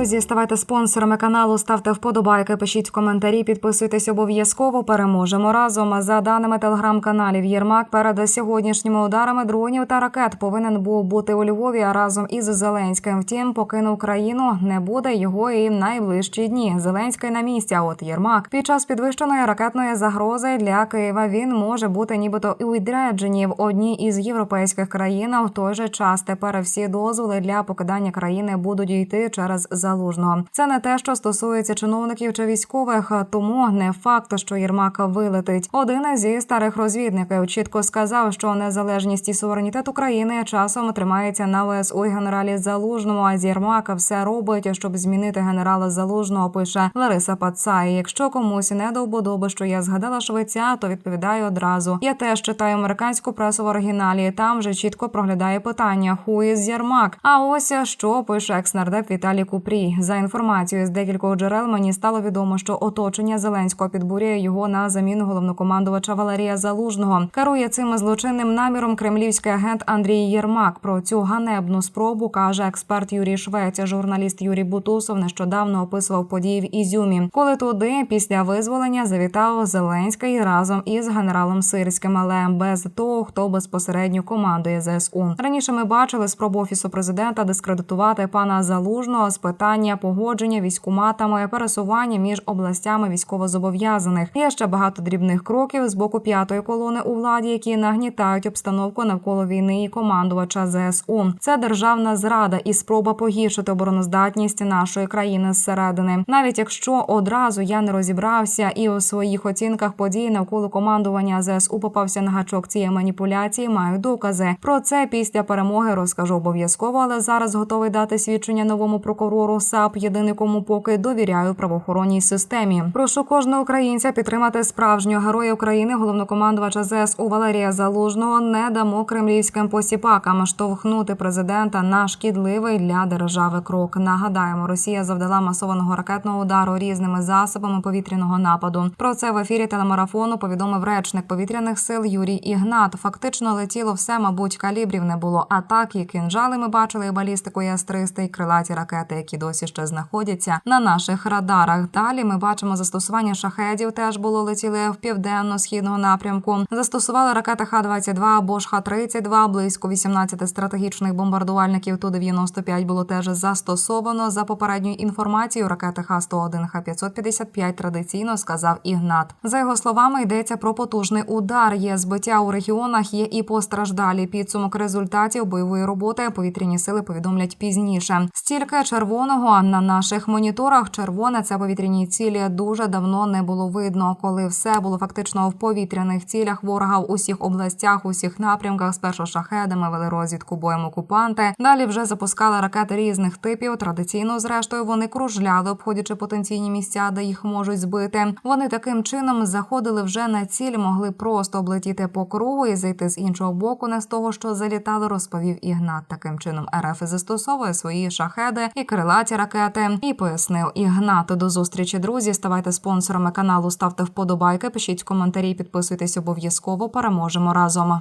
Друзі, ставайте спонсорами каналу, ставте вподобайки, пишіть коментарі, підписуйтесь обов'язково. Переможемо разом. За даними телеграм-каналів, Єрмак перед сьогоднішніми ударами дронів та ракет повинен був бути у Львові разом із Зеленським. Втім, покинув країну, не буде його і в найближчі дні. Зеленський на місці. А от Єрмак під час підвищеної ракетної загрози для Києва він може бути нібито у відрядженні в одній із європейських країн. В той же час тепер всі дозволи для покидання країни будуть йти через залужного. Це не те, що стосується чиновників чи військових, тому не факт, що Єрмак вилетить. Один зі старих розвідників чітко сказав, що незалежність і суверенітет України часом тримається на ВСУ і генералі Залужному. А з Єрмака все робить, щоб змінити генерала Залужного. Пише Лариса Пацай. Якщо комусь не до вподоби, що я згадала швеця, то відповідаю одразу. Я теж читаю американську пресу в оригіналі. Там вже чітко проглядає питання «Who is Єрмак. А ось що пише екснардеп Віталій Купрій. За інформацією з декількох джерел мені стало відомо, що оточення Зеленського підбурює його на заміну головнокомандувача Валерія Залужного. Керує цим злочинним наміром кремлівський агент Андрій Єрмак. Про цю ганебну спробу каже експерт Юрій Швець. Журналіст Юрій Бутусов нещодавно описував події в Ізюмі, коли туди після визволення завітав Зеленський разом із генералом Сирським, але без того, хто безпосередньо командує ЗСУ. Раніше ми бачили спробу офісу президента дискредитувати пана Залужного з питання погодження військоматами, пересування між областями військовозобов'язаних. Є ще багато дрібних кроків з боку п'ятої колони у владі, які нагнітають обстановку навколо війни і командувача ЗСУ. Це державна зрада і спроба погіршити обороноздатність нашої країни зсередини. Навіть якщо одразу я не розібрався і у своїх оцінках подій навколо командування ЗСУ попався на гачок цієї маніпуляції, маю докази. Про це після перемоги розкажу обов'язково, але зараз готовий дати свідчення новому прокурору САП, єдиний кому поки довіряю правоохоронній системі. Прошу кожного українця підтримати справжнього героя України, головнокомандувача ЗСУ Валерія Залужного. Не дамо кремлівським посіпакам штовхнути президента на шкідливий для держави крок. Нагадаємо, Росія завдала масованого ракетного удару різними засобами повітряного нападу. Про це в ефірі телемарафону повідомив речник повітряних сил Юрій Ігнат. Фактично летіло все, мабуть, калібрів не було. Атак і кінжали ми бачили і балістику С-300 і крилаті ракети, які досі ще знаходяться на наших радарах. Далі ми бачимо застосування шахедів. Теж було летіли в південно-східного напрямку. Застосували ракети Х-22 або ж Х-32, близько 18 стратегічних бомбардувальників Ту-95 було теж застосовано. За попередньою інформацією, ракети Х-101, Х-555 традиційно сказав Ігнат. За його словами, йдеться про потужний удар. Є збиття у регіонах, є і постраждалі. Підсумок результатів бойової роботи повітряні сили повідомлять пізніше. Стільки червоного на наших моніторах. Червоне це повітряні цілі дуже давно не було видно, коли все було фактично в повітряних цілях ворога в усіх областях, усіх напрямках. Спершу шахедами вели розвідку боєм окупанти. Далі вже запускали ракети різних типів. Традиційно, зрештою, вони кружляли, обходячи потенційні місця, де їх можуть збити. Вони таким чином заходили вже на ціль, могли просто облетіти по кругу і зайти з іншого боку, не з того, що залітали, розповів Ігнат. Таким чином РФ застосовує свої шахеди і крилаті ракети. І пояснив Ігнат. До зустрічі, друзі. Ставайте спонсорами каналу, ставте вподобайки, пишіть коментарі, підписуйтесь обов'язково. Переможемо разом.